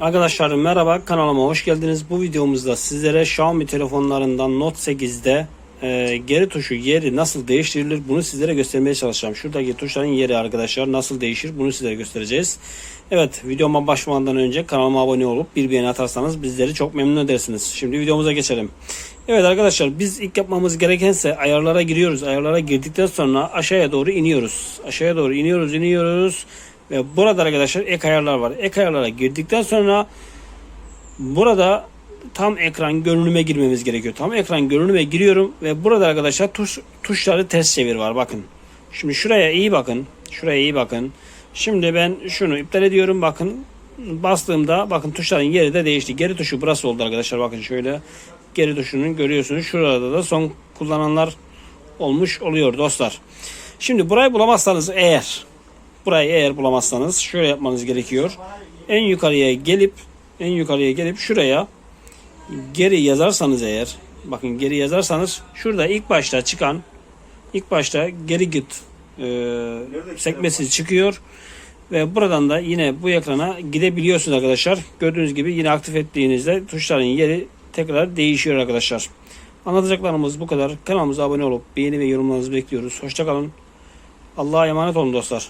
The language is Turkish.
Arkadaşlar merhaba kanalıma hoş geldiniz. Bu videomuzda sizlere Xiaomi telefonlarından Note 8'de e, geri tuşu yeri nasıl değiştirilir bunu sizlere göstermeye çalışacağım. Şuradaki tuşların yeri arkadaşlar nasıl değişir bunu sizlere göstereceğiz. Evet videoma başlamadan önce kanalıma abone olup bir beğeni atarsanız bizleri çok memnun edersiniz. Şimdi videomuza geçelim. Evet arkadaşlar biz ilk yapmamız gerekense ayarlara giriyoruz. Ayarlara girdikten sonra aşağıya doğru iniyoruz. Aşağıya doğru iniyoruz iniyoruz. Ve burada arkadaşlar ek ayarlar var. Ek ayarlara girdikten sonra burada tam ekran görünüme girmemiz gerekiyor. Tam ekran görünüme giriyorum ve burada arkadaşlar tuş, tuşları ters çevir var bakın. Şimdi şuraya iyi bakın. Şuraya iyi bakın. Şimdi ben şunu iptal ediyorum bakın. Bastığımda bakın tuşların yeri de değişti. Geri tuşu burası oldu arkadaşlar bakın şöyle. Geri tuşunu görüyorsunuz. Şurada da son kullananlar olmuş oluyor dostlar. Şimdi burayı bulamazsanız eğer burayı eğer bulamazsanız şöyle yapmanız gerekiyor. En yukarıya gelip en yukarıya gelip şuraya geri yazarsanız eğer bakın geri yazarsanız şurada ilk başta çıkan ilk başta geri git e, sekmesi çıkıyor ve buradan da yine bu ekrana gidebiliyorsunuz arkadaşlar. Gördüğünüz gibi yine aktif ettiğinizde tuşların yeri tekrar değişiyor arkadaşlar. Anlatacaklarımız bu kadar. Kanalımıza abone olup beğeni ve yorumlarınızı bekliyoruz. Hoşçakalın. Allah'a emanet olun dostlar.